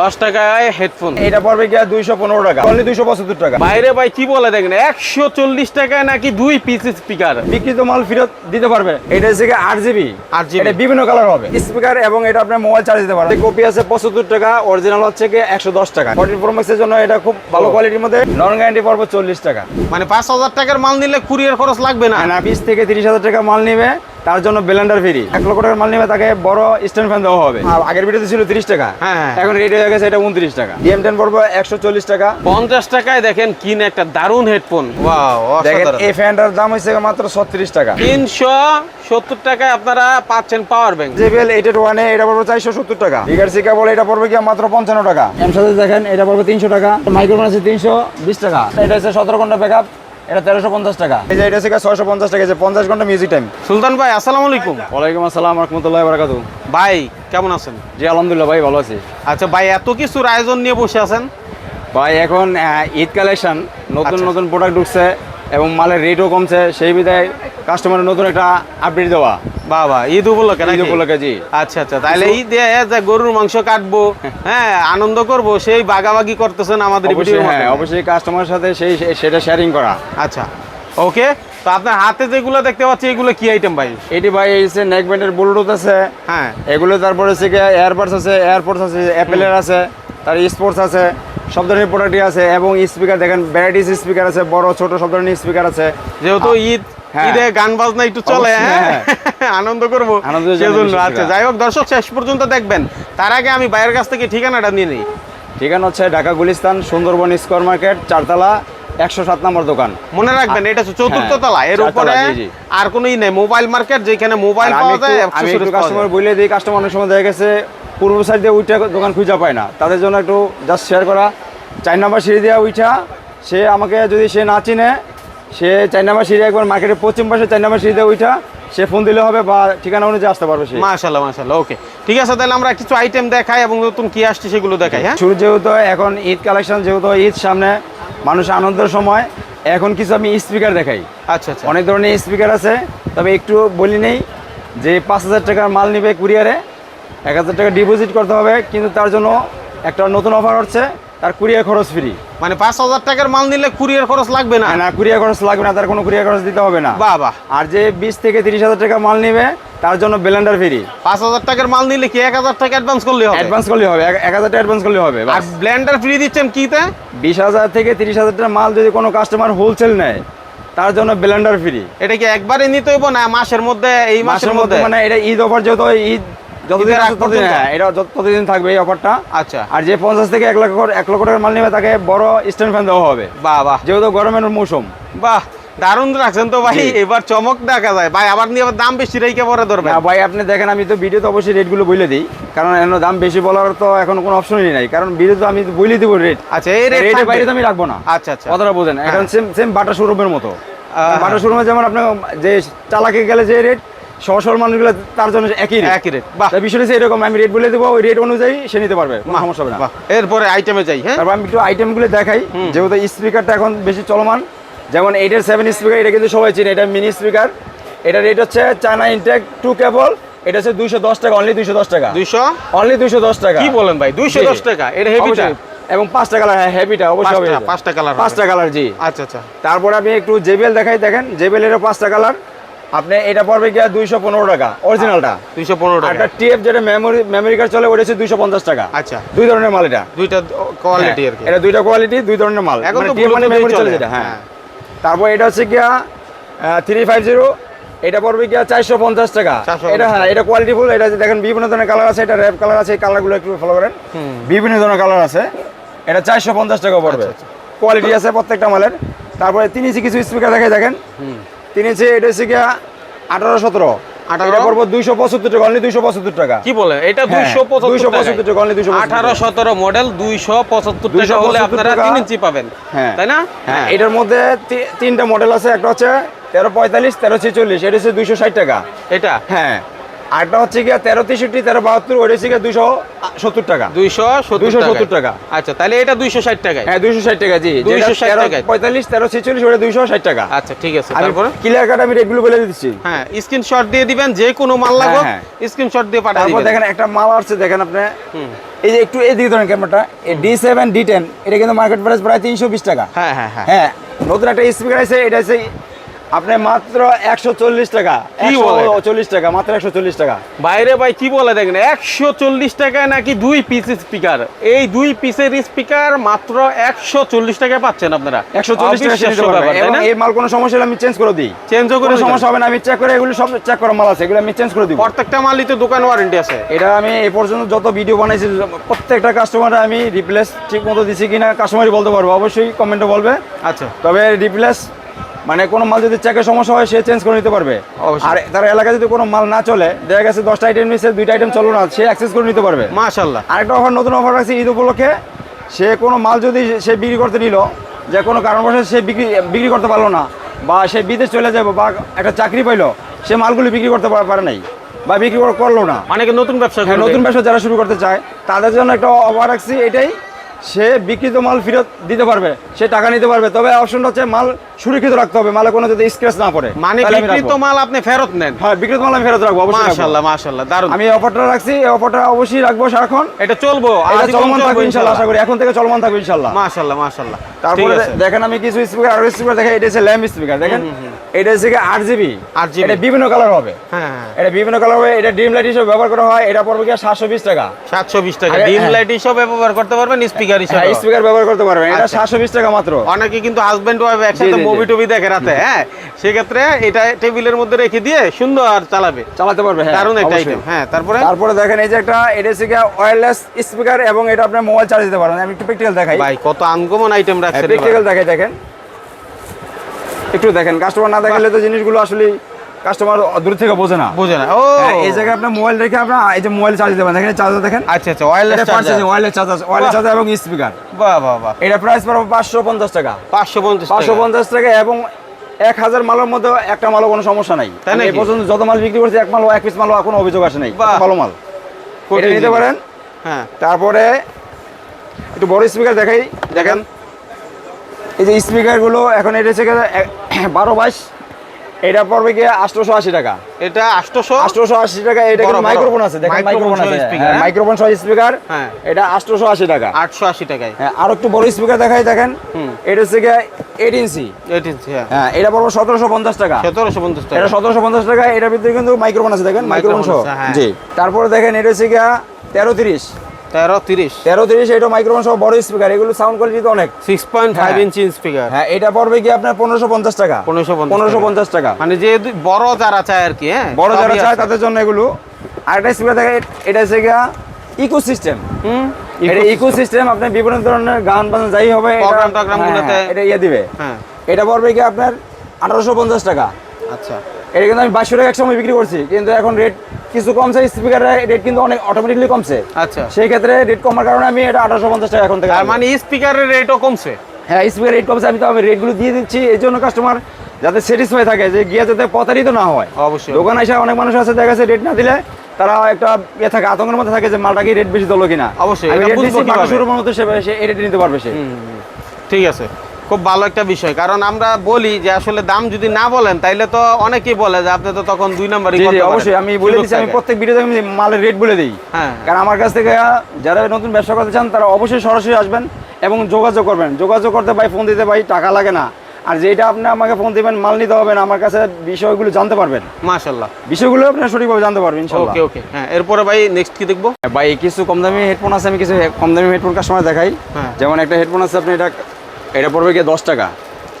দশ টাকায় হেডফোন এটা পড়বে গিয়া দুইশো পনেরো টাকা। অনলি দুইশো পঁচাত্তর টাকা। বাইরে ভাই কি বলে দেখেন একশো চল্লিশ টাকায় নাকি দুই পিস স্পিকার বিক্রিত মাল ফেরত দিতে পারবে। এটা হচ্ছে আট জিবি। 8GB এটা বিভিন্ন কালার হবে। স্পিকার এবং এটা আপনার মোবাইল চার্জ দিতে পারবে। কপি আছে পঁচাত্তর টাকা অরিজিনাল হচ্ছে গিয়ে একশো দশ টাকা। ফোর্টিন প্রো ম্যাক্সের জন্য এটা খুব ভালো কোয়ালিটির মধ্যে। নন গ্যারান্টি পড়বে চল্লিশ টাকা। মানে পাঁচ হাজার টাকার মাল নিলে কুরিয়ার খরচ লাগবে না না বিশ থেকে তিরিশ হাজার টাকা মাল নিবে। তার জন্য ব্লেন্ডার ফ্রি। এক লক্ষ টাকার মাল নিবে তাকে বড় স্ট্যান্ড ফ্যান দেওয়া হবে। আগের ভিডিওতে ছিল তিরিশ টাকা। হ্যাঁ। এখন রেট হয়ে গেছে এটা উনত্রিশ টাকা। ডিএম টেন পড়বে একশো চল্লিশ টাকা। পঞ্চাশ টাকায় দেখেন কিনে একটা দারুণ হেডফোন দেখেন এই ফ্যানটার দাম হচ্ছে মাত্র ছত্রিশ টাকা। তিনশো সত্তর টাকায় আপনারা পাচ্ছেন পাওয়ার ব্যাংক জেবিএল এইটেড ওয়ানে এটা পড়বে চারশো সত্তর টাকা। বিগার সিকা বলে এটা পড়বে কি মাত্র পঞ্চান্ন টাকা। এম সাথে দেখেন এটা পড়বে তিনশো টাকা। মাইক্রোফোন আছে তিনশো বিশ টাকা। এটা হচ্ছে সতেরো ঘণ্টা ব্যাকআপ এটা তেরোশো পঞ্চাশ টাকা। এই যে এটা থেকে ছয়শো পঞ্চাশ টাকা যে পঞ্চাশ ঘণ্টা মিউজিক টাইম সুলতান ভাই আসসালামু আলাইকুম। ওয়ালাইকুম আসসালাম রহমতুল্লাহ বারাকাতু ভাই কেমন আছেন? জি আলহামদুলিল্লাহ ভাই ভালো আছি। আচ্ছা ভাই এত কিছুর আয়োজন নিয়ে বসে আছেন? ভাই এখন ঈদ কালেকশন নতুন আচ্ছা। নতুন প্রোডাক্ট ঢুকছে। এবং মালের রেটও কমছে সেই বিধায় কাস্টমারের নতুন একটা আপডেট দেওয়া। বাবা ঈদ উপলক্ষে ঈদ? উপলক্ষে জি। আচ্ছা আচ্ছা তাহলে ঈদ গরুর মাংস কাটবো হ্যাঁ আনন্দ করব সেই বাগাবাগি করতেছেন আমাদের হ্যাঁ অবশ্যই কাস্টমারের সাথে সেই সেটা শেয়ারিং করা। আচ্ছা ওকে তো আপনার হাতে যেগুলো দেখতে পাচ্ছি এগুলো কি আইটেম ভাই? এটি ভাই যে নেক ব্যান্ডের ব্লুটুথ আছে। হ্যাঁ। এগুলো তারপরে হচ্ছে এয়ারবাডস আছে এয়ারপোর্টস আছে অ্যাপেলের আছে তার স্পোর্টস আছে। সব ধরনের প্রোডাক্টই আছে এবং স্পিকার দেখেন ভ্যারাইটিস স্পিকার আছে বড় ছোট সব ধরনের স্পিকার আছে। যেহেতু ঈদ হ্যাঁ। ঈদে গান বাজনা একটু চলে হ্যাঁ। আনন্দ করব। সেজন্য আচ্ছা যাই হোক দর্শক শেষ পর্যন্ত দেখবেন। তার আগে আমি বাইরের কাছ থেকে ঠিকানাটা নিয়ে নিই। ঠিকানা হচ্ছে ঢাকা গুলিস্তান সুন্দরবন স্কোয়ার মার্কেট চারতলা একশো সাত নম্বর দোকান মনে রাখবেন এটা চতুর্থ হ্যাঁ, তলা এর উপরে। আর কোনোই নেই মোবাইল মার্কেট যেখানে মোবাইল পাওয়া যায় আমি একটু কাস্টমার। বলে দিই কাস্টমার অনেক সময় দেখা গেছে পূর্ব সাইড দিয়ে উইটা দোকান খুঁজে পায় না তাদের জন্য একটু জাস্ট শেয়ার করা চার নাম্বার সিঁড়ি দেওয়া উইঠা সে আমাকে যদি সে না চিনে সে চার নাম্বার সিঁড়ি একবার মার্কেটের পশ্চিম পাশে চার নাম্বার সিঁড়ি দিয়ে উইঠা সে ফোন দিলে হবে বা ঠিকানা অনুযায়ী আসতে পারবে সে। মাশাল্লাহ মাশাল্লাহ ওকে ঠিক আছে তাহলে আমরা কিছু আইটেম দেখাই এবং নতুন কি আসছে সেগুলো দেখাই হ্যাঁ? শুরু যেহেতু এখন ঈদ কালেকশন যেহেতু ঈদ সামনে মানুষ আনন্দের সময়। এখন কিছু আমি স্পিকার দেখাই। আচ্ছা আচ্ছা। অনেক ধরনের স্পিকার আছে তবে একটু বলি নেই যে পাঁচ হাজার টাকার মাল নিবে কুরিয়ারে এক হাজার টাকা ডিপোজিট করতে হবে কিন্তু তার জন্য একটা নতুন অফার হচ্ছে তার কুরিয়ার খরচ ফ্রি মানে পাঁচ হাজার টাকার মাল নিলে কুরিয়ার খরচ লাগবে না? না কুরিয়ার খরচ লাগবে না তার কোনো কুরিয়ার খরচ দিতে হবে না। বাহ আর যে বিশ থেকে তিরিশ হাজার টাকা মাল নিবে তার জন্য ব্লেন্ডার ফ্রি। পাঁচ হাজার টাকার মাল নিলে কি এক হাজার টাকা অ্যাডভান্স করলে হবে? অ্যাডভান্স করলে হবে এক- এক হাজার টাকা অ্যাডভান্স করলে হবে আর ব্লেন্ডার ফ্রি দিচ্ছেন কিতে? বিশ হাজার থেকে তিরিশ হাজার টাকা মাল যদি কোনো কাস্টমার হোলসেল নেয় তার জন্য ব্লেন্ডার ফ্রি। এটা কি একবারে নিতে হইব না মাসের মধ্যে এই মাসের মধ্যে মানে এটা ঈদ অফার যেহেতু ঈদ যতদিন? হ্যাঁ এটা যত- ততদিন থাকবে এই অফারটা আচ্ছা। আর যে পঞ্চাশ থেকে এক লক্ষ এক লক্ষ টাকার মাল নেবে তাকে বড় স্ট্যান্ড ফ্যান দেওয়া হবে। বাহ বাহ। যেহেতু গরমের মৌসুম। বাহ দারুণ রাখছেন তো ভাই। এবার চমক দেখা যায়। ভাই আবার নিয়ে আবার দাম বেশি রেখে পরে ধরবেন। না, ভাই আপনি দেখেন আমি তো ভিডিওতে অবশ্যই রেটগুলো বলে দিই। কারণ এর দাম বেশি বলার তো এখন কোনো অপশনই নাই। কারণ ভিডিওতে আমি বলে দিব রেট আচ্ছা এই রেটের বাইরে তো আমি রাখব না। আচ্ছা আচ্ছা। কথাটা বোঝেন। এখন সেম সেম বাটা শোরুমের মতো। বাটা শোরুমে যেমন আপনার যে চালাকে গেলে যে রেট সহসল মানুষগুলো তার জন্য একই একই রেট বিষয়টা হচ্ছে এরকম আমি রেট বলে দেবো ওই রেট অনুযায়ী সে নিতে পারবে সমস্যা হবে না। এরপরে আইটেমে যাই হ্যাঁ? তারপর আমি একটু আইটেমগুলো দেখাই যেহেতু স্পিকারটা এখন বেশি চলমান যেমন এইটের সেভেন স্পিকার এটা কিন্তু সবাই চিনে এটা মিনি স্পিকার এটা রেট হচ্ছে চায়না ইনটেক টু কেবল এটা হচ্ছে দুইশো দশ টাকা অনলি দুইশো দশ টাকা। দুইশো? অনলি দুইশো দশ টাকা। কি বলেন ভাই? দুইশো দশ টাকা এটা অবশ্যই। এবং পাঁচটা কালার হ্যাঁ হেভিটা অবশ্যই পাঁচটা পাঁচটা কালার পাঁচটা কালার জি। আচ্ছা আচ্ছা। তারপরে আমি একটু জেবেল দেখাই দেখেন জেবেল এর পাঁচটা কালার আপনি এটা পড়বে গিয়া দুইশো পনেরো টাকা অরিজিনালটা দুইশো পনেরো টাকা। টিএফ যেটা মেমোরি মেমোরি কার্ড চলে ওটা হচ্ছে দুইশো পঞ্চাশ টাকা। আচ্ছা। দুই ধরনের মাল এটা। দুইটা কোয়ালিটি আর হ্যাঁ, এটা দুইটা কোয়ালিটি দুই ধরনের মাল। এখন তো মানে মেমোরি চলে যেটা হ্যাঁ। হ্যাঁ। তারপর এটা হচ্ছে গিয়া থ্রি ফাইভ জিরো এটা পড়বে গিয়া চারশো পঞ্চাশ টাকা। এটা হ্যাঁ এটা কোয়ালিটি ফুল এটা দেখেন বিভিন্ন ধরনের কালার আছে এটা র্যাপ কালার আছে এই কালারগুলো একটু ফলো করেন। বিভিন্ন ধরনের কালার আছে। এটা চারশো পঞ্চাশ টাকা পড়বে। আচ্ছা, কোয়ালিটি আছে প্রত্যেকটা মালের। তারপরে তিন কিছু স্পিকার দেখে দেখেন। তিন ইঞ্চি এটা হচ্ছে গিয়া আঠারো সতেরো। 18 এটা পড়ব দুইশো পঁচাত্তর টাকা অনলি দুইশো পঁচাত্তর টাকা। কি বলে? এটা দুইশো দুইশো পঁচাত্তর 275 টাকা, 275 আঠারো সতেরো মডেল দুইশো পঁচাত্তর টাকা হলে আপনারা। তিন ইঞ্চি পাবেন। হ্যাঁ। তাই না? হ্যাঁ এটার মধ্যে তিনটা মডেল আছে একটা হচ্ছে তেরো পঁয়তাল্লিশ তেরো ছেচল্লিশ এটা হচ্ছে দুইশো ষাট টাকা। এটা? হ্যাঁ। আরটা হচ্ছে গিয়ে তেরো তেষট্টি তেরো বাহাত্তর ওইটা হচ্ছে গিয়ে দুশো সত্তর টাকা। দুইশো সত্তর টাকা। আচ্ছা তাহলে এটা দুইশো ষাট টাকায়। হ্যাঁ দুইশো ষাট টাকা জি। 260 টাকায়। পঁয়তাল্লিশ তেরো ছেচল্লিশ ওটা দুইশো ষাট টাকা। আচ্ছা ঠিক আছে তারপরে? ক্লিয়ার কাট আমি রেটগুলো বলে দিচ্ছি। হ্যাঁ স্ক্রিনশট দিয়ে দিবেন যে কোনো মাল হ্যাঁ, স্ক্রিনশট দিয়ে পাঠিয়ে তারপর দেখেন একটা মাল আসছে দেখেন আপনি। এই যে একটু এদিকে ধরেন ক্যামেরাটা ডি সেভেন ডি টেন এটা কিন্তু মার্কেট প্রাইস প্রায় তিনশো বিশ টাকা। হ্যাঁ হ্যাঁ হ্যাঁ। হ্যাঁ নতুন একটা স্পিকার আছে এটা আছে আপনি মাত্র একশো চল্লিশ টাকা। কি বলে? চল্লিশ টাকা মাত্র একশো চল্লিশ টাকা। বাইরে ভাই কি বলে দেখেন একশো চল্লিশ টাকায় নাকি দুই পিস স্পিকার এই দুই পিসের স্পিকার মাত্র একশো চল্লিশ টাকায় পাচ্ছেন আপনারা। একশো চল্লিশ টাকা? এই মাল কোনো সমস্যা আমি চেঞ্জ করে দিই। চেঞ্জও করে সমস্যা হবে না আমি চেক করে এগুলো সব চেক করা মাল আছে এগুলো আমি চেঞ্জ করে দিব। প্রত্যেকটা মালই তো দোকান ওয়ারেন্টি আছে। এটা আমি এই পর্যন্ত যত ভিডিও বানাইছি প্রত্যেকটা কাস্টমার আমি রিপ্লেস ঠিক মতো দিছি কিনা কাস্টমারই বলতে পারব। অবশ্যই কমেন্টে বলবে। আচ্ছা। তবে রিপ্লেস মানে কোনো মাল যদি চেকের সমস্যা হয় সে চেঞ্জ করে নিতে পারবে। আর তার এলাকায় যদি কোনো মাল না চলে দেখা গেছে দশটা আইটেম নিচ্ছে দুইটা আইটেম চলো না সে অ্যাক্সেস করে নিতে পারবে। মাশাল্লাহ আরেকটা অফার নতুন অফার আছে ঈদ উপলক্ষে সে কোনো মাল যদি সে বিক্রি করতে নিল যে কোনো কারণবশত সে বিক্রি বিক্রি করতে পারল না বা সে বিদেশ চলে যাবে বা একটা চাকরি পাইলো সে মালগুলি বিক্রি করতে পার- নাই বা বিক্রি করল না। অনেকে নতুন ব্যবসা হ্যাঁ, নতুন ব্যবসা যারা শুরু করতে চায় তাদের জন্য একটা অফার রাখছি এটাই সে বিক্রিত মাল ফেরত দিতে পারবে সে টাকা নিতে পারবে। তবে অপশনটা হচ্ছে মাল সুরক্ষিত রাখতে হবে মালে কোনো যদি স্ক্র্যাচ না পড়ে। মানে বিক্রিত মাল আপনি ফেরত নেন? হ্যাঁ বিক্রিত মাল আমি ফেরত রাখব অবশ্যই রাখব। মাশাল্লাহ মাশাল্লাহ দারুণ আমি অফারটা রাখছি এই অফারটা অবশ্যই রাখব সারাক্ষণ। এটা চলবো এটা চলমান থাকবে ইনশাল্লাহ আশা করি। এখন থেকে চলমান থাকবে ইনশাল্লাহ মাশাল্লাহ মাশাল্লাহ ঠিক তারপরে দেখেন আমি কিছু স্পিকার আরও স্পিকার দেখেন এটা হচ্ছে ল্যাম্প স্পিকার দেখেন। এটা হচ্ছে আট জিবি 8GB এটা বিভিন্ন কালার হবে। হ্যাঁ হ্যাঁ। এটা বিভিন্ন কালার হবে এটা ড্রিম লাইট হিসেবে ব্যবহার করা হয় এটা পড়বে কি সাতশো বিশ টাকা। সাতশো বিশ টাকা। ডিম হ্যাঁ। লাইট হিসাবে ব্যবহার করতে পারবেন স্পিকার হিসাবে হ্যাঁ স্পিকার ব্যবহার করতে পারবেন। এটা আচ্ছা। সাতশো বিশ টাকা মাত্র। অনেকে কিন্তু হাজবেন্ড ওয়াইফ একসাথে। মুভি টুভি দেখে রাতে হ্যাঁ? সেক্ষেত্রে এটা টেবিলের মধ্যে রেখে দিয়ে সুন্দর চালাবে। চালাতে পারবে হ্যাঁ দারুণ একটা আইটেম হ্যাঁ তারপরে? তারপরে দেখেন এই যে একটা এটা হচ্ছে ওয়্যারলেস স্পিকার এবং এটা আপনি মোবাইল চার্জ দিতে পারবেন আমি একটু প্র্যাকটিক্যাল দেখাই। ভাই কত আনকমন আইটেম রাখছে রে প্র্যাকটিক্যাল দেখাই দেখেন। একটু দেখেন কাস্টমার না দেখালে তো জিনিসগুলো আসলে কাস্টমার দূর থেকে বোঝে না। বুঝে না। ও! হ্যাঁ, এই জায়গায় আপনার মোবাইল রেখে আপনার এই যে মোবাইল চার্জ দেবেন দেখেন চার্জার দেখেন? আচ্ছা আচ্ছা wireless charger wireless charger wireless charger এবং স্পিকার বাহ বাহ বাহ। এটা প্রাইস পড়বে পাঁচশো পঞ্চাশ টাকা। পাঁচশো পঞ্চাশ পাঁচশো পঞ্চাশ টাকা এবং এক হাজার মালের মধ্যে একটা মালও কোনো সমস্যা নাই। এই? পর্যন্ত যত মাল বিক্রি করছি এক মাল এক পিস মালও কোনো অভিযোগ আসে নাই। ভালো মাল। এটা নিতে পারেন। হ্যাঁ। তারপরে একটু বড় স্পিকার দেখাই। দেখেন এই যে স্পিকারগুলো এখন এটা হচ্ছে বারো বাইশ। এটা পড়বে আটশোশো আশি টাকা? এটা আটশোশো আটশোশো আশি টাকা এটা কিন্তু মাইক্রোফোন আছে দেখেন মাইক্রোফোন আছে। হ্যাঁ? মাইক্রোফোন সহ স্পিকার হ্যাঁ। এটা টাকা। আটশো আশি টাকায়। হ্যাঁ আর একটু বড় স্পিকার দেখাই দেখেন। এটা হচ্ছে এইট ইঞ্চি এইট ইঞ্চি হ্যাঁ। হ্যাঁ এটা পড়বে সতেরোশো পঞ্চাশ টাকা। সতেরোশো পঞ্চাশ টাকা। এটা সতেরোশো পঞ্চাশ টাকা এটার ভিতরে কিন্তু মাইক্রোফোন আছে দেখেন মাইক্রোফোন সহ। হ্যাঁ। জি। তারপরে দেখেন এটা হচ্ছে গিয়া তেরো তিরিশ। তেরো তিরিশ। তেরো তিরিশ এটা মাইক্রোফোন সহ বড় স্পিকার এগুলো সাউন্ড কোয়ালিটি তো অনেক। সিক্স পয়েন্ট ফাইভ হ্যাঁ। ইঞ্চি স্পিকার হ্যাঁ এটা পড়বে কি আপনার পনেরোশো পঞ্চাশ টাকা? 1550 পনেরোশো পঞ্চাশ টাকা। মানে যে বড় যারা চায় আর কি হ্যাঁ বড় যারা চায় তাদের জন্য এগুলো। আরেকটা স্পিকার দেখে এটা হচ্ছে গিয়া ইকো সিস্টেম হুম? এটা ইকো সিস্টেম আপনি বিভিন্ন ধরনের গান বাজনা যাই হবে এটা- ইয়ে দিবে। হ্যাঁ। এটা পড়বে কি আপনার আঠারোশো পঞ্চাশ টাকা। আচ্ছা। এটা কিন্তু আমি বাইশশো টাকা এক সময় বিক্রি করছি কিন্তু এখন রেট কিছু কমছে স্পিকারের রেট কিন্তু অনেক অটোমেটিকলি কমছে। আচ্ছা। সেই ক্ষেত্রে রেট কমার কারণে আমি এটা আঠারোশো পঞ্চাশ টাকা এখন থেকে রাখব। মানে স্পিকারের রেটও কমছে? হ্যাঁ স্পিকার রেট কমছে আমি তো আমি রেটগুলো দিয়ে দিচ্ছি এই জন্য কাস্টমার যাতে স্যাটিসফাই থাকে যে গিয়ে যাতে প্রতারিত না হয়। অবশ্যই। দোকান এসে অনেক মানুষ আছে দেখা যাচ্ছে রেট না দিলে তারা একটা ইয়ে থাকে আতঙ্কের মধ্যে থাকে যে মালটা কি রেট বেশি দিলো কিনা। অবশ্যই, রেট শুরু মতো সে সে নিতে পারবে সে। ঠিক আছে। খুব ভালো একটা বিষয়। কারণ আমরা বলি যে আসলে দাম যদি না বলেন তাইলে তো অনেকেই বলে যে আপনি তো তখন দুই পারেন। অবশ্যই। আমি বলে দিচ্ছি আমি প্রত্যেক ভিডিওতে আমি মালের রেট বলে দিই। হ্যাঁ কারণ আমার কাছ থেকে যারা নতুন ব্যবসা করতে চান তারা অবশ্যই সরাসরি আসবেন এবং যোগাযোগ করবেন। যোগাযোগ করতে ভাই ফোন দিতে ভাই টাকা লাগে না। আর যেটা আপনি আমাকে ফোন দিবেন মাল নিতে হবে না আমার কাছে বিষয়গুলো জানতে পারবেন। মাশাল্লাহ বিষয়গুলো আপনি সঠিকভাবে জানতে পারবেন ইনশাল্লাহ ওকে ওকে। হ্যাঁ এরপরে ভাই নেক্সট কি দেখব? ভাই কিছু কম দামি হেডফোন আছে আমি কিছু কম দামি হেডফোন কাস্টমার দেখাই। হ্যাঁ। যেমন একটা হেডফোন আছে আপনি এটা এটা পড়বে গিয়ে দশ টাকা।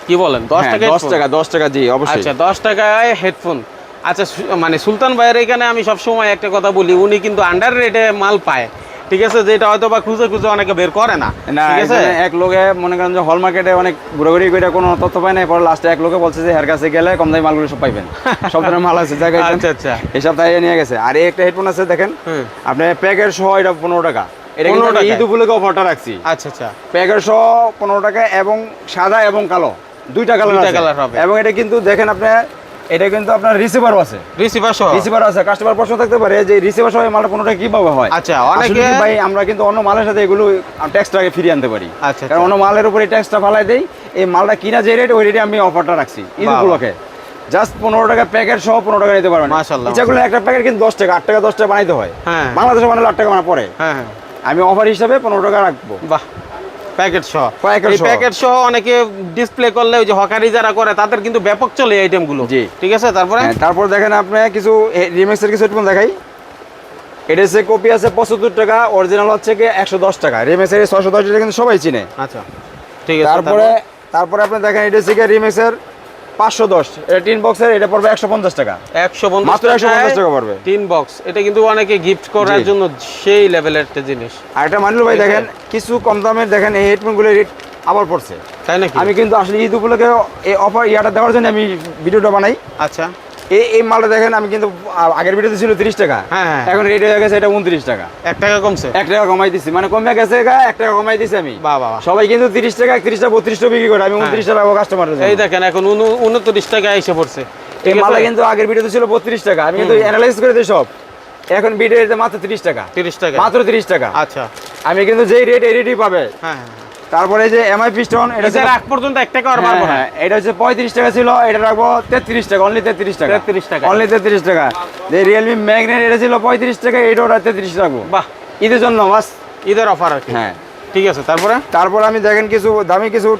কি বলেন? দশ হ্যাঁ, টাকা দশ টাকা দশ টাকা জি অবশ্যই। আচ্ছা দশ টাকায় হেডফোন আচ্ছা মানে সুলতান ভাইয়ের এখানে আমি সব সময় একটা কথা বলি উনি কিন্তু আন্ডার রেটে মাল পায়। ঠিক আছে? যেটা হয়তো বা খুঁজে খুঁজে অনেকে বের করে না। ঠিক আছে? এক লোকে মনে করেন যে হল মার্কেটে অনেক ঘুরাঘুরি করে কোনো তথ্য পায় না পরে লাস্টে এক লোকে বলছে যে হের কাছে গেলে কম দামি মালগুলো সব পাইবেন। সব ধরনের মাল আছে জায়গায় আচ্ছা আচ্ছা। এই তাই নিয়ে গেছে। আর এই একটা হেডফোন আছে দেখেন। হুম। আপনি প্যাকের সহ এটা পনেরো টাকা। এটা কিন্তু 15 আমি টাকায়? ঈদ উপলক্ষে অফারটা রাখছি। আচ্ছা আচ্ছা। পনেরো টাকা এবং সাদা এবং কালো। দুইটা কালার দুইটা আছে। হবে। এবং এটা কিন্তু দেখেন আপনি এটা কিন্তু আপনার রিসিভারও আছে। রিসিভার সহ? রিসিভার আছে। কাস্টমার প্রশ্ন থাকতে পারে যে রিসিভার সহ এই মালটা কোনোটা কীভাবে হয়? আচ্ছা, অনেকে- ভাই আমরা কিন্তু অন্য মালের সাথে এগুলো ট্যাক্সটাকে ফিরিয়ে আনতে পারি। আচ্ছা, কারণ। অন্য মালের উপরে ট্যাক্সটা ফালাই দেই। এই মালটা কিনা যে রেট ওই রেটে আমি অফারটা রাখছি। ঈদ বাহ, উপলক্ষে। জাস্ট পনেরো টাকা প্যাকেট সহ পনেরো টাকা নিতে পারবেন মাশাআল্লাহ, ইচ্ছাগুলো একটা প্যাকেট কিন্তু দশ টাকা আট টাকা দশ টাকা বানাইতে হয়। হ্যাঁ। বাংলাদেশে বানালে আট টাকা বানা পরে। হ্যাঁ হ্যাঁ। আমি অফার হিসাবে পনেরো টাকা রাখব। বাহ প্যাকেট সহ। প্যাকেট এই প্যাকেট সহ অনেকে ডিসপ্লে করলে ওই যে হকারি যারা করে তাদের কিন্তু ব্যাপক চলে এই আইটেমগুলো জি। ঠিক আছে তারপরে? হ্যাঁ, তারপর দেখেন আপনি কিছু রিমেক্সের কিছু হেডফোন দেখাই। এটা কপি আছে পঁচাত্তর টাকা অরিজিনাল হচ্ছে কি একশো দশ টাকা। রিমেক্সের ছশো দশ টাকা কিন্তু সবাই চিনে। আচ্ছা ঠিক আছে তারপরে তারপরে? আপনি দেখেন এটা হচ্ছে রিমেক্সের পাঁচশো দশ। এটা টিন বক্সের এটা পড়বে একশো পঞ্চাশ টাকা। একশো একশো 150 টাকা পড়বে। Tin box. এটা কিন্তু অনেকে গিফট করার জন্য সেই লেভেলের একটা জিনিস। আর এটা মানিল ভাই দেখেন কিছু কম দামের দেখেন এই রেট আবার পড়ছে। তাই নাকি? আমি কিন্তু আসলে ঈদ উপলক্ষে এই অফার ইয়াটা দেওয়ার জন্য আমি ভিডিওটা বানাই। আচ্ছা। এই এই মালটা দেখেন আমি কিন্তু আগের ভিডিওতে ছিল তিরিশ টাকা। হ্যাঁ, হ্যাঁ। এখন রেট হয়ে গেছে এটা উনত্রিশ টাকা। এক টাকা কমছে? এক টাকা কমাই দিছি। মানে কমে গেছে এক টাকা কমাই দিছি আমি। বাহ। সবাই কিন্তু তিরিশ টাকা একত্রিশ টাকা বত্রিশ টাকা বিক্রি করে আমি উনত্রিশ টাকা কাস্টমার এই দেখেন এখন উন- উনত্রিশ টাকা এসে পড়ছে। এই মালটা কিন্তু আগের ভিডিওতে ছিল বত্রিশ টাকা। আমি কিন্তু অ্যানালাইজ করে দিই সব। এখন ভিডিও মাত্র তিরিশ টাকা। তিরিশ টাকা। মাত্র তিরিশ টাকা। আচ্ছা। আমি কিন্তু যেই রেট এই রেটই পাবে। হ্যাঁ হ্যাঁ। তারপরে যে এমআই পিস্টন এটা এটা আগ পর্যন্ত এক টাকা আর হ্যাঁ, মারবো না। হ্যাঁ, এটা হচ্ছে পঁয়ত্রিশ টাকা ছিল এটা রাখব তেত্রিশ টাকা অনলি তেত্রিশ টাকা। 33 টাকা। অনলি তেত্রিশ টাকা। যে রিয়েলমি ম্যাগনেট এটা ছিল পঁয়ত্রিশ টাকা এটা ওটা তেত্রিশ রাখব। বাহ। ঈদের জন্য বাস। ঈদের অফার আর হ্যাঁ। ঠিক আছে তারপরে? তারপর আমি দেখেন কিছু দামি কিছু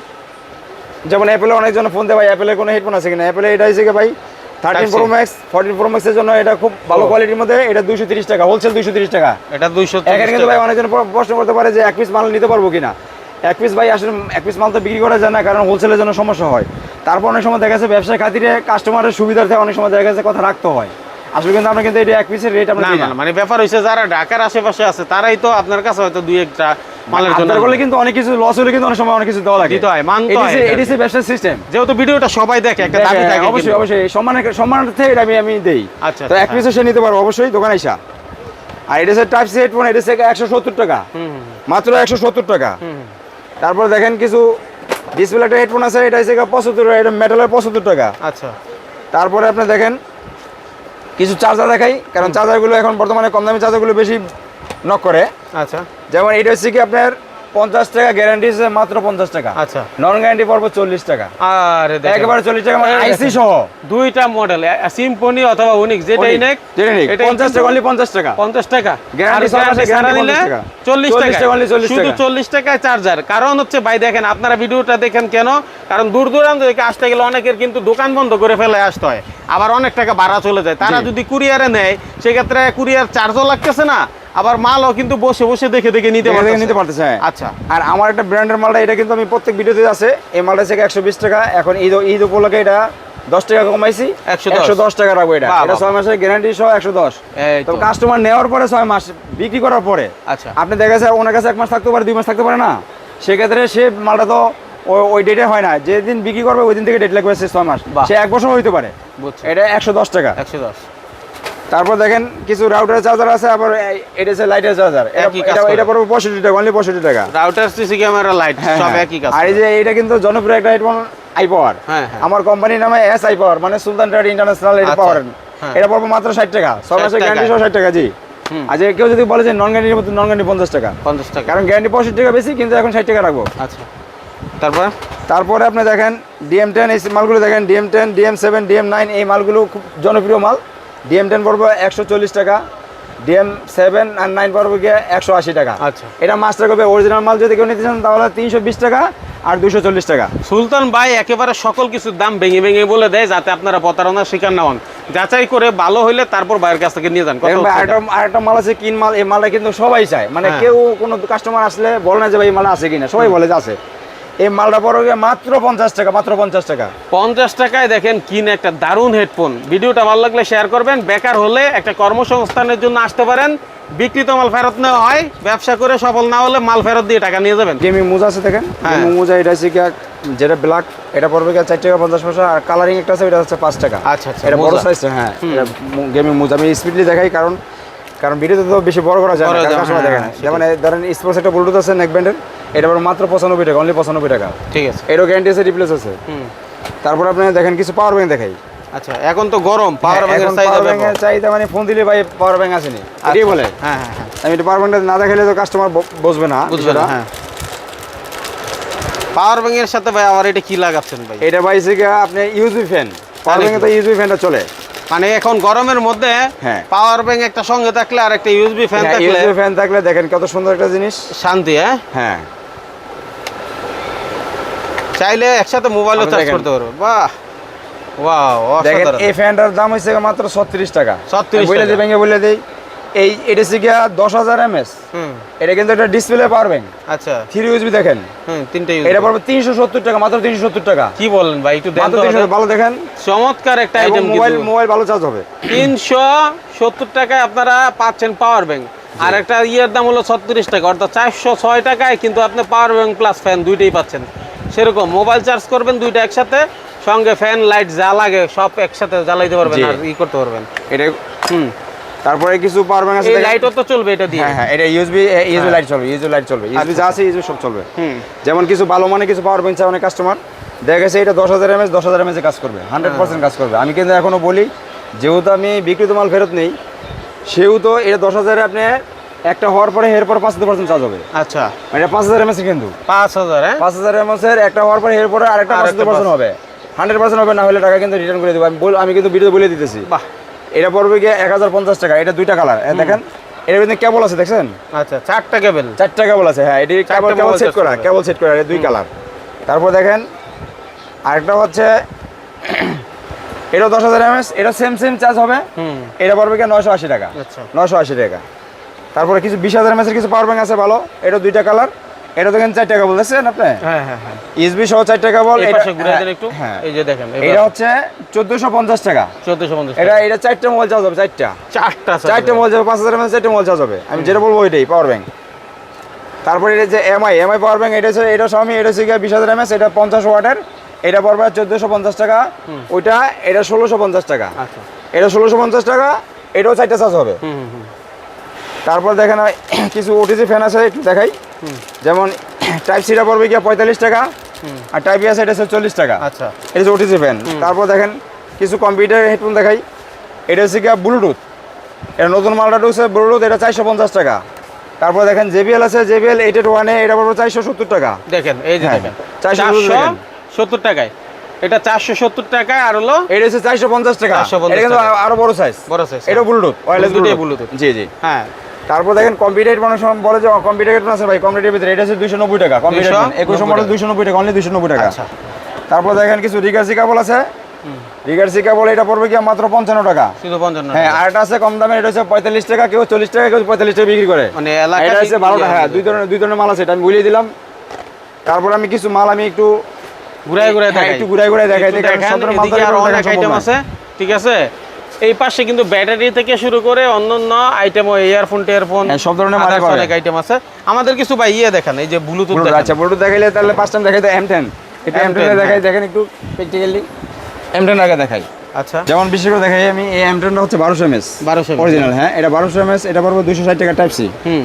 যেমন অ্যাপেলে অনেকজন ফোন দেয় ভাই অ্যাপেলের কোনো হেডফোন আছে কিনা? অ্যাপেলে এটা হচ্ছে কি ভাই? Thirteen. Pro max fourteen pro ম্যাক্সের জন্য এটা খুব ভালো কোয়ালিটির মধ্যে এটা দুশো তিরিশ টাকা হোলসেল দুশো তিরিশ টাকা। এটা দুইশো এখানে কিন্তু ভাই অনেকজন প্র- প্রশ্ন করতে পারে যে এক পিস মাল নিতে পারব কিনা। এক পিস ভাই আসলে এক পিস মাল তো বিক্রি করা যায় না কারণ হোলসেলের জন্য সমস্যা হয়। তারপর অনেক সময় দেখা যাচ্ছে ব্যবসার খাতিরে কাস্টমারের সুবিধার্থে অনেক সময় দেখা যাচ্ছে কথা রাখতে হয়। আসলে কিন্তু আমরা কিন্তু এটা এক পিসের রেট আমরা না মানে ব্যাপার হয়েছে যারা ঢাকার আশেপাশে আছে তারাই তো আপনার কাছে হয়তো দুই একটা মালের জন্য করলে কিন্তু অনেক কিছু লস হলে কিন্তু অনেক সময় অনেক কিছু দেওয়া লাগে। দিতে হয়, মানতে হয় এটা। হচ্ছে ব্যবসার সিস্টেম যেহেতু ভিডিওটা সবাই দেখে একটা দাবি থাকে অবশ্যই অবশ্যই সম্মানের সম্মানার্থে এটা আমি আমি দেই। আচ্ছা, তো এক আচ্ছা, পিসও সে নিতে পারব অবশ্যই দোকানে আইসা আর এটা হচ্ছে টাইপ সি হেডফোন এটা হচ্ছে একশো সত্তর টাকা। মাত্র একশো সত্তর টাকা। তারপর দেখেন কিছু ডিসপ্লে একটা হেডফোন আছে এটা হচ্ছে পঁচাত্তর টাকা এটা মেটালের পঁচাত্তর টাকা। আচ্ছা। তারপরে আপনি দেখেন কিছু চার্জার দেখাই কারণ চার্জারগুলো এখন বর্তমানে কম দামি চার্জারগুলো বেশি নক করে। আচ্ছা। যেমন এইটা হচ্ছে কি আপনার পঞ্চাশ টাকা গ্যারান্টি আছে মাত্র পঞ্চাশ টাকা। আচ্ছা। নন গ্যারান্টি পড়ব চল্লিশ টাকা। আরে। একেবারে চল্লিশ টাকা মানে আইসি সহ। দুইটা মডেল সিম্পনি অথবা উনিক যেটাই নেক পঞ্চাশ টাকা অনলি পঞ্চাশ টাকা। পঞ্চাশ টাকা। Guarantee আর সব আছে, guarantee ছাড়া guarantee নিলে 50 টাকা। চল্লিশ টাকা। টাকা, only 40 শুধু চল্লিশ টাকায় চার্জার কারণ হচ্ছে ভাই দেখেন আপনারা ভিডিওটা দেখেন কেন? কারণ দূর দূরান্ত থেকে আসতে গেলে অনেকের কিন্তু দোকান বন্ধ করে ফেলে আসতে হয়। আবার অনেক টাকা ভাড়া চলে যায়। তারা যদি কুরিয়ারে নেয় সেক্ষেত্রে কুরিয়ার চার্জও লাগতেছে না। আবার মালও কিন্তু বসে বসে দেখে দেখে নিতে পারতেছে। নিতে পারতেছে হ্যাঁ। আচ্ছা। আর আমার একটা ব্র্যান্ডের মালটা এটা কিন্তু আমি প্রত্যেক ভিডিওতে আছে। এই মালটা থেকে একশো বিশ টাকা। এখন ঈদ ঈদ উপলক্ষে এটা দশ টাকা কমাইছি। একশো দশ। টাকা রাখব এটা। এটা ছয় মাসের গ্যারান্টি সহ একশো দশ। তো। কাস্টমার নেওয়ার পরে ছয় মাস বিক্রি করার পরে। আচ্ছা। আপনি দেখা যাচ্ছে ওনার কাছে এক মাস থাকতে পারে দুই মাস থাকতে পারে না। সেক্ষেত্রে সে মালটা তো ওই ডেটে হয় না। যেদিন বিক্রি করবে ওই দিন থেকে ডেট লাগবে ছয় মাস। সে এক বছর হইতে পারে। এটা একশো দশ টাকা। একশো দশ। তারপর দেখেন কিছু রাউটার চার্জার আছে আবার এটা হচ্ছে লাইটের চার্জার এটা পড়বে পঁয়ষট্টি টাকা অনলি পঁয়ষট্টি টাকা। রাউটার সিসি ক্যামেরা লাইট সব হ্যাঁ। একই কাজ আর এই যে এটা কিন্তু জনপ্রিয় একটা হেডফোন আই পাওয়ার। আমার কোম্পানির নামে এস আই পাওয়ার মানে সুলতান ট্রেড ইন্টারন্যাশনাল এটা আচ্ছা, পাওয়ার হ্যাঁ। এটা পড়বে মাত্র ষাট টাকা। ছয় 60 মাসের গ্যারান্টি। সহ ষাট টাকা জি। যে কেউ যদি বলে যে নন গ্যারান্টি নন গ্যারান্টি পঞ্চাশ টাকা। পঞ্চাশ টাকা। কারণ গ্যারান্টি পঁয়ষট্টি টাকা বেশি কিন্তু এখন ষাট টাকা রাখব। আচ্ছা। তারপরে? তারপরে আপনি দেখেন ডিএম টেন এই মালগুলো দেখেন DM ten DM seven DM nine এই মালগুলো খুব জনপ্রিয় মাল। ডিএম টেন পড়বে একশো চল্লিশ টাকা ডিএম সেভেন আর নাইন পড়বে গিয়ে একশো আশি টাকা। আচ্ছা। এটা মাস্টার কপি অরিজিনাল মাল যদি কেউ নিতে চান তাহলে তিনশো বিশ টাকা আর দুশো চল্লিশ টাকা। সুলতান ভাই একেবারে সকল কিছুর দাম ভেঙে ভেঙে বলে দেয় যাতে আপনারা প্রতারণার শিকার না হন। যাচাই করে ভালো হইলে তারপর বাইরের কাছ থেকে নিয়ে যান। আরেকটা মাল আছে কিন মাল এই মালটা কিন্তু সবাই চায়। মানে হ্যাঁ। কেউ কোনো কাস্টমার আসলে বলে না যে ভাই এই মাল আছে কিনা সবাই বলে যে আছে। এই মালটা পড়বে গিয়ে মাত্র পঞ্চাশ টাকা মাত্র পঞ্চাশ টাকা। পঞ্চাশ টাকায় দেখেন কিনে একটা দারুণ হেডফোন। ভিডিওটা ভালো লাগলে শেয়ার করবেন বেকার হলে একটা কর্মসংস্থানের জন্য আসতে পারেন। বিক্রিত মাল ফেরত নেওয়া হয় ব্যবসা করে সফল না হলে মাল ফেরত দিয়ে টাকা নিয়ে যাবেন। গেমিং মোজা আছে দেখেন? হ্যাঁ। গেমিং মোজা এটা হচ্ছে যেটা ব্ল্যাক এটা পড়বে কি চার টাকা পঞ্চাশ পয়সা আর কালারিং একটা আছে এটা হচ্ছে পাঁচ টাকা। আচ্ছা, আচ্ছা, এটা বড়। সাইজ হ্যাঁ। গেমিং মোজা আমি স্পিডলি দেখাই কারণ কারণ ভিডিওতে তো বেশি বড় করা যায় বড় না হ্যাঁ, সেটাই। যেমন ধরেন স্পোর্টস একটা ব্লুটুথ আছে নেক ব্যান্ডের এটা মাত্র পঁচানব্বই টাকা অনলি পঁচানব্বই টাকা। ঠিক আছে। এরও গ্যারান্টি আছে রিপ্লেস আছে। তারপর আপনি দেখেন কিছু পাওয়ার ব্যাংক দেখাই। আচ্ছা এখন তো গরম পাওয়ার ব্যাংকের চাহিদা ব্যাংকের চাহিদা মানে ফোন দিলে ভাই পাওয়ার ব্যাংক আসেনি এটাই বলে? হ্যাঁ হ্যাঁ হ্যাঁ। আমি এটা পাওয়ার ব্যাংকটা না দেখালে তো কাস্টমার বুঝবে না বুঝবে না হ্যাঁ। পাওয়ার ব্যাংকের সাথে ভাই আবার এটা কি লাগাচ্ছেন ভাই? এটা ভাই গিয়ে আপনি ইউজবি ফ্যান পাওয়ার? ব্যাংকে তো ইউজবি ফ্যানটা চলে। মানে এখন গরমের মধ্যে হ্যাঁ। পাওয়ার ব্যাংক একটা সঙ্গে থাকলে আর একটা ইউএসবি ফ্যান থাকলে ইউজবি ফ্যান থাকলে দেখেন কত সুন্দর একটা জিনিস। শান্তি হ্যাঁ? হ্যাঁ। চাইলে একসাথে মোবাইলও চার্জ করতে পারবে। বাহ। ওয়াও দেখেন এই ফ্যানটার দাম গিয়ে মাত্র ছত্রিশ টাকা। 36 বলে। দিই বলে দিই। এই এটা হচ্ছে গিয়া দশ হাজার এমএস। হুম। এটা কিন্তু একটা ডিসপ্লে পাওয়ার ব্যাংক আচ্ছা থ্রি ইউজবি দেখেন। হুম তিনটে এটা পড়বে তিনশো সত্তর টাকা মাত্র তিনশো সত্তর টাকা। কি বলেন ভাই একটু মাত্র। ভালো দেখেন। চমৎকার একটা আইটেম মোবাইল মোবাইল ভালো চার্জ হবে। তিনশো সত্তর টাকায় আপনারা পাচ্ছেন পাওয়ার ব্যাংক আর একটা ইয়ের দাম হলো ছত্রিশ টাকা অর্থাৎ চারশো ছয় টাকায় কিন্তু আপনি পাওয়ার ব্যাংক প্লাস ফ্যান দুইটাই পাচ্ছেন। সেরকম মোবাইল চার্জ করবেন দুইটা একসাথে সঙ্গে ফ্যান লাইট যা লাগে সব একসাথে জ্বালাইতে পারবেন আর ই করতে পারবেন। এটা হুম তারপরে কিছু পাওয়ার ব্যাংক আছে এই লাইটও তো চলবে এটা দিয়ে। হ্যাঁ হ্যাঁ এটা ইউএসবি ইউএসবি লাইট চলবে ইউএসবি লাইট চলবে ইউএসবি যা আছে ইউএসবি সব চলবে। হুম। যেমন কিছু ভালো মানে কিছু পাওয়ার ব্যাংক চায় অনেক কাস্টমার দেখা গেছে এটা দশ হাজার এমএস দশ হাজার এমএস কাজ করবে হান্ড্রেড পার্সেন্ট কাজ করবে। আমি কিন্তু এখনও বলি যেহেতু আমি বিক্রিত মাল ফেরত নেই সেহেতু এটা দশ হাজারে আপনি একটা হওয়ার পরে এরপর পাঁচ পার্সেন্ট চার্জ হবে। আচ্ছা। মানে এটা পাঁচ হাজার এমএস কিন্তু। পাঁচ হাজার হ্যাঁ? পাঁচ হাজার এমএস এর একটা হওয়ার পরে এরপরে আরেকটা পাঁচ পার্সেন্ট হবে। হান্ড্রেড পার্সেন্ট হবে না হলে টাকা কিন্তু রিটার্ন করে দেবো। আমি বল আমি কিন্তু ভিডিও বলে দিতেছি। বাহ। এটা পড়বে গিয়ে এক হাজার পঞ্চাশ টাকা এটা দুইটা কালার দেখেন এটার ভিতরে কেবল আছে দেখছেন? আচ্ছা চারটা কেবল চারটা কেবল আছে হ্যাঁ এটি কেবল কেবল সেট করা কেবল সেট করা দুই কালার তারপর দেখেন আরেকটা হচ্ছে এটা দশ হাজার এমএস এটা সেম সেম চার্জ হবে। হুম। এটা পড়বে গিয়ে নয়শো আশি টাকা। আচ্ছা। নয়শো আশি টাকা। তারপরে কিছু বিশ হাজার এমএসের কিছু পাওয়ার ব্যাংক আছে ভালো। এটা দুইটা কালার এটা দেখেন চার টাকা বলতেছেন আপনি? হ্যাঁ হ্যাঁ হ্যাঁ। ইসবি সহ চার টাকা বল এই পাশে ঘুরে দেন একটু। হ্যাঁ। এই যে দেখেন এটা হচ্ছে চোদ্দোশো পঞ্চাশ টাকা। চোদ্দশো পঞ্চাশ এটা এটা চারটা মোবাইল চার্জ হবে চারটা। চারটা চারটে মোবাইল যাবে পাঁচ হাজার এমএস চারটে মোবাইল চার্জ হবে। আমি যেটা বলব ওইটাই পাওয়ার ব্যাংক তারপরে এটা যে এমআই এমআই পাওয়ার ব্যাংক এটা হচ্ছে এটা স্বামী এটা হচ্ছে বিশ হাজার এমএস এটা পঞ্চাশ ওয়াটের। এটা পড়বে চোদ্দোশো পঞ্চাশ টাকা। ওইটা এটা ষোলোশো পঞ্চাশ টাকা। আচ্ছা। এটা ষোলোশো পঞ্চাশ টাকা এটাও চারটা চার্জ হবে। হুম হুম। তারপর দেখেন কিছু ওটিসি ফ্যান আছে একটু দেখাই। যেমন টাইপ সিটা পড়বে গিয়ে পঁয়তাল্লিশ টাকা আর টাইপ আছে এটা হচ্ছে চল্লিশ টাকা। আচ্ছা। এটা হচ্ছে ওটিজি ফ্যান তারপর দেখেন কিছু কম্পিউটার হেডফোন দেখাই। এটা হচ্ছে গিয়ে ব্লুটুথ এটা নতুন মালটা ঢুকছে ব্লুটুথ এটা চারশো পঞ্চাশ টাকা। তারপর দেখেন জেবিএল আছে জেবিএল এইট ওয়ানে এটা পড়বে চারশো সত্তর টাকা। দেখেন এই যে হ্যাঁ, দেখেন। চারশো সত্তর টাকায়। এটা চারশো সত্তর টাকায় আর হলো এটা হচ্ছে চারশো পঞ্চাশ টাকা। এটা কিন্তু আরও বড় সাইজ বড় size, এটা। ব্লুটুথ ওয়্যারলেস দুটোই ব্লুটুথ জি জি। হ্যাঁ। তারপর দেখেন কম্পিউটার মানুষ বলে যে কম্পিউটার আছে ভাই কম্পিউটার ভিতরে এটা হচ্ছে দুইশো নব্বই টাকা। কম্পিউটার 290 একুশশো মডেল। দুইশো নব্বই টাকা অনলি দুইশো নব্বই টাকা। আচ্ছা। তারপর দেখেন কিছু রিগার্সি কেবল আছে। রিগার্সি কেবল এটা পড়বে কি মাত্র পঞ্চান্ন টাকা। শুধু পঞ্চান্ন হ্যাঁ আর একটা আছে কম দামে এটা হচ্ছে পঁয়তাল্লিশ টাকা কেউ চল্লিশ টাকা কেউ পঁয়তাল্লিশ টাকা বিক্রি করে। মানে এটা হচ্ছে বারো টাকা হ্যাঁ দুই ধরনের দুই ধরনের মাল আছে এটা আমি বলিয়ে দিলাম। তারপর আমি কিছু মাল আমি একটু ঘুরাই ঘুরায় হ্যাঁ, দেখাই। একটু ঘুরাই ঘুরাই দেখাই দেখান, মাল আছে ঠিক আছে? এই পাশে কিন্তু ব্যাটারি থেকে শুরু করে অন্যান্য আইটেমও ইয়ারফোন টেয়ারফোন হ্যাঁ, সব ধরনের পাবে। অনেক আইটেম আছে। আমাদের কিছু ভাই ইয়ে দেখান এই যে ব্লুটুথ আচ্ছা ব্লুটুথ দেখাইলে তাহলে পাঁচ টাইম দেখাই এম টেন এটা এম টেন দেখাই হ্যাঁ। দেখেন একটু প্র্যাকটিক্যালি এম টেন আগে দেখাই। আচ্ছা। যেমন বিশেষ করে দেখাই আমি এই এম টেনটা হচ্ছে বারোশো এমএস 1200 mAh অরিজিনাল হ্যাঁ। এটা বারোশো এমএস এটা পড়বে দুশো ষাট টাকা টাইপ সি হুম।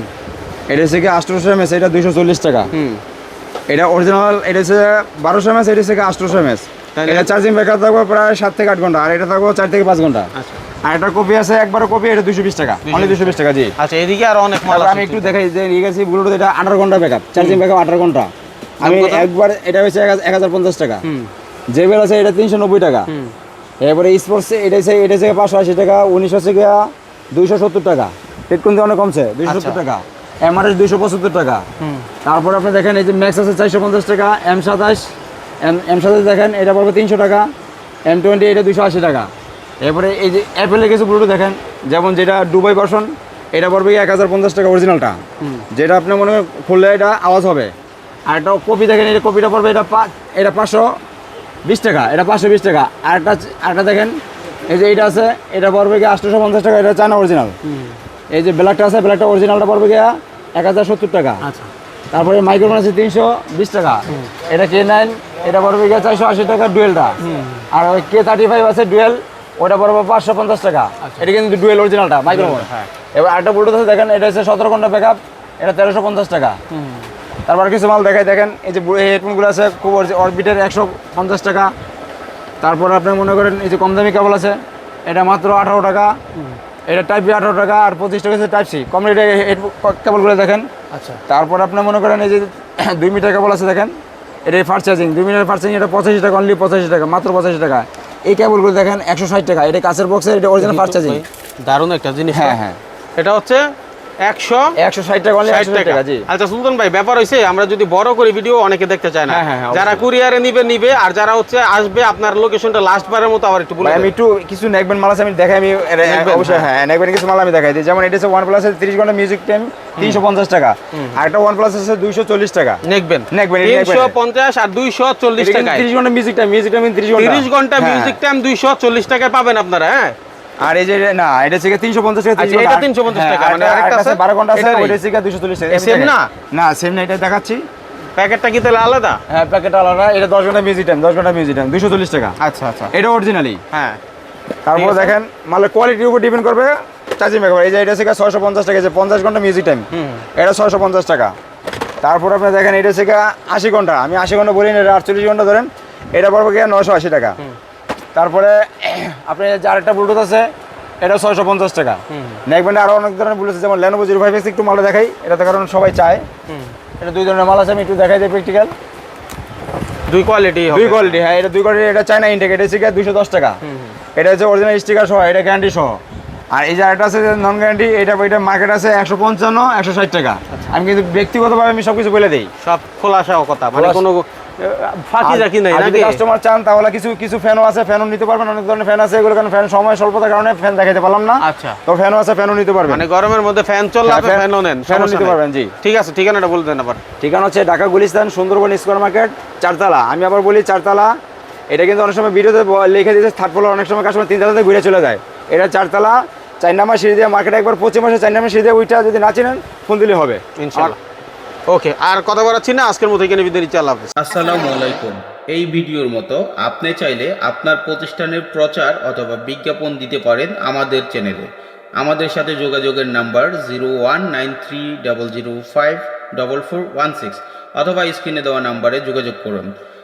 এটা হচ্ছে কি আটশোশো এমএস এটা দুশো চল্লিশ টাকা। হুম। এটা অরিজিনাল এটা হচ্ছে বারোশো এমএস এটা হচ্ছে আটশোশো এমএস? এটা চার্জিং ব্যাকআপ থাকবে প্রায় সাত থেকে আট ঘণ্টা আর এটা থাকবে চার থেকে পাঁচ ঘণ্টা। আচ্ছা। আর এটা কপি আছে একবারও কপি এটা দুশো বিশ টাকা অনলি দুশো বিশ টাকা জি। আচ্ছা এদিকে আর অনেক মাল আমি একটু দেখাই যে রিগার্সি ব্লুটুথ এটা আঠারো ঘণ্টা ব্যাকআপ চার্জিং ব্যাকআপ আঠারো ঘণ্টা। আমি একবার এটা হচ্ছে এক হাজার পঞ্চাশ টাকা। জেবেল আছে এটা তিনশো নব্বই টাকা। এরপরে স্পোর্টস এটা হচ্ছে এটা হচ্ছে পাঁচশো আশি টাকা উনিশশো হচ্ছে গিয়া দুইশো সত্তর টাকা। টেটকুন অনেক কমছে দুইশো আচ্ছা। সত্তর টাকা এমআরএস দুইশো পঁচাত্তর টাকা। তারপরে আপনি দেখেন এই যে ম্যাক্স আছে চারশো পঞ্চাশ টাকা এম সাতাশ এম এম সাতাশ দেখেন এটা পড়বে তিনশো টাকা এম টোয়েন্টি এটা দুশো আশি টাকা। এরপরে এই যে অ্যাপেলের কিছু ব্লুটুথ দেখেন যেমন যেটা দুবাই ভার্সন এটা পড়বে এক হাজার পঞ্চাশ টাকা অরিজিনালটা যেটা আপনি মনে হয় খুললে এটা আওয়াজ হবে। আর একটা কপি দেখেন এটা কপিটা পড়বে এটা এটা পাঁচশো বিশ টাকা এটা পাঁচশো বিশ টাকা। আর একটা আরেকটা দেখেন এই যে এইটা আছে এটা পড়বে গিয়ে আটশোশো পঞ্চাশ টাকা এটা চায়না অরিজিনাল এই যে ব্ল্যাকটা আছে ব্ল্যাকটা অরিজিনালটা পড়বে গিয়া এক হাজার সত্তর টাকা। আচ্ছা। তারপরে মাইক্রোফোন আছে তিনশো বিশ টাকা। এটা কে নাইন এটা পড়বে গিয়ে চারশো আশি টাকা ডুয়েলটা। আর ওই কে থার্টি ফাইভ আছে ডুয়েল ওটা পড়বে পাঁচশো পঞ্চাশ টাকা। এটা কিন্তু ডুয়েল অরিজিনালটা মাইক্রোফোন হ্যাঁ। এবার আরেকটা ব্লুটুথ আছে দেখেন এটা হচ্ছে সতেরো ঘণ্টা ব্যাকআপ এটা তেরোশো পঞ্চাশ টাকা। তারপর কিছু মাল দেখাই দেখেন এই যে হেডফোনগুলো আছে খুব অরবিটের একশো পঞ্চাশ টাকা। তারপর আপনি মনে করেন এই যে কম দামি কেবল আছে এটা মাত্র আঠারো টাকা। এটা টাইপ বি আঠারো টাকা আর পঁচিশ টাকা টাইপ সি কম রেটে কেবলগুলো দেখেন। আচ্ছা। তারপর আপনি মনে করেন এই যে দুই মিটার কেবল আছে দেখেন এটা ফার্স্ট চার্জিং দুই মিটার ফার্স্ট চার্জিং এটা পঁচাশি টাকা অনলি পঁচাশি টাকা মাত্র পঁচাশি টাকা। এই কেবলগুলো দেখেন একশো ষাট টাকা এটা কাছের বক্সের এটা অরিজিনাল ফার্স্ট চার্জিং দারুণ একটা জিনিস হ্যাঁ হ্যাঁ। এটা হচ্ছে একশো একশো ষাট টাকা ষাট টাকা। টাকা আচ্ছা সুলতান ভাই ব্যাপার হয়েছে আমরা যদি বড় করি ভিডিও অনেকে দেখতে চায় না। হ্যাঁ, হ্যাঁ, হ্যাঁ, যারা কুরিয়ারে নিবে নিবে আর যারা হচ্ছে আসবে আপনার লোকেশনটা লাস্ট বারের মতো আবার একটু বলে আমি একটু কিছু নেকবেন মাল আছে আমি দেখাই আমি অবশ্যই হ্যাঁ। নেকবেন কিছু মাল আমি দেখাই দিই। যেমন এটা হচ্ছে ওয়ান প্লাস তিরিশ ঘণ্টা মিউজিক টাইম তিনশো পঞ্চাশ টাকা। আর একটা ওয়ান প্লাস আছে দুইশো চল্লিশ টাকা। নেকবেন নেকবেন, তিনশো পঞ্চাশ আর দুইশো চল্লিশ তিরিশ ঘণ্টা মিউজিক টাইম মিউজিক টাইম তিরিশ ঘণ্টা। তিরিশ ঘণ্টা হ্যাঁ। মিউজিক টাইম দুইশো চল্লিশ টাকায় পাবেন আপনারা হ্যাঁ। আর এই যে না এটা থেকে তিনশো পঞ্চাশ টাকা আচ্ছা, এটা 350 টাকা, মানে আরেকটা আছে? বারো ঘণ্টা আছে থেকে দুশো চল্লিশ টাকা। এ, না? না সেম না এটা দেখাচ্ছি। প্যাকেটটা কি তাহলে আলাদা? হ্যাঁ প্যাকেট আলাদা এটা দশ ঘণ্টা মিউজিক টাইম দশ ঘণ্টা মিউজিক টাইম দুশো চল্লিশ টাকা। আচ্ছা আচ্ছা। এটা অরিজিনালি হ্যাঁ। তারপর দেখেন মালের কোয়ালিটির উপর ডিপেন্ড করবে চার্জিং এই যে এটা থেকে ছয়শো পঞ্চাশ টাকা এই যে পঞ্চাশ ঘণ্টা মিউজিক টাইম এটা ছয়শো পঞ্চাশ টাকা। তারপর আপনি দেখেন এটা থেকে আশি ঘণ্টা। আমি আশি ঘণ্টা বলি না এটা আটচল্লিশ ঘণ্টা ধরেন। এটা পড়বে নয়শো আশি টাকা। তারপরে আপনি যে আরেকটা ব্লুটুথ আছে এটা ছয়শো পঞ্চাশ টাকা। নেকবেন্ডে আরও অনেক ধরনের ব্লুটুথ আছে যেমন লেনোভো জিরো ফাইভ এক্স একটু মালটা দেখাই এটা তো কারণ সবাই চায়। এটা দুই ধরনের মাল আছে আমি একটু দেখাই দিই প্র্যাকটিক্যাল দুই কোয়ালিটি দুই কোয়ালিটি হ্যাঁ এটা দুই কোয়ালিটি এটা চায়না ইনটেক এটা হচ্ছে দুশো দশ টাকা। এটা হচ্ছে অরিজিনাল স্টিকার সহ এটা গ্যারান্টি সহ। আর এই যে আরেকটা আছে নন গ্যারান্টি এটা এটা মার্কেট আছে একশো পঞ্চান্ন একশো ষাট টাকা। আমি কিন্তু ব্যক্তিগতভাবে আমি সব কিছু বলে দিই। সব খোলাসা কথা মানে কোনো ফাঁকি জাকি নাই যদি কাস্টমার চান তাহলে কিছু কিছু ফ্যানও আছে ফ্যানও নিতে পারবেন। অনেক ধরনের ফ্যান আছে এগুলো কারণ ফ্যান সময় স্বল্পতার কারণে ফ্যান দেখাতে পারলাম না। আচ্ছা। তো ফ্যানও আছে ফ্যানও নিতে পারবেন। মানে গরমের মধ্যে ফ্যান চললে হ্যাঁ, আপনি ফ্যানও নেন ফ্যানও নিতে পারবেন, জি। ঠিক আছে ঠিকানাটা বলে দেন আবার। ঠিকানা হচ্ছে ঢাকা গুলিস্তান সুন্দরবন স্কোয়ার মার্কেট চারতলা। আমি আবার বলি চারতলা এটা কিন্তু অনেক সময় ভিডিওতে লিখে দিয়েছে থার্ড ফ্লোর অনেক সময় কাস্টমার তিন তলাতে ঘুরে চলে যায়। এটা চারতলা চার নাম্বার সিঁড়ি দিয়ে মার্কেটে একবার পশ্চিম মাসে চার নাম্বার সিঁড়ি দিয়ে ওইটা যদি না চিনেন ফোন দিলে হবে। ইনশাআল্লাহ ওকে, আর কথা বলাচ্ছি না, আজকের মতো এখানে বিদায় নিচ্ছি, আল্লাহ হাফেজ। আসসালামু আলাইকুম। এই ভিডিওর মতো আপনি চাইলে আপনার প্রতিষ্ঠানের প্রচার অথবা বিজ্ঞাপন দিতে পারেন আমাদের চ্যানেলে। আমাদের সাথে যোগাযোগের number zero one nine three double zero five double four one six অথবা স্ক্রিনে দেওয়া নাম্বারে যোগাযোগ করুন।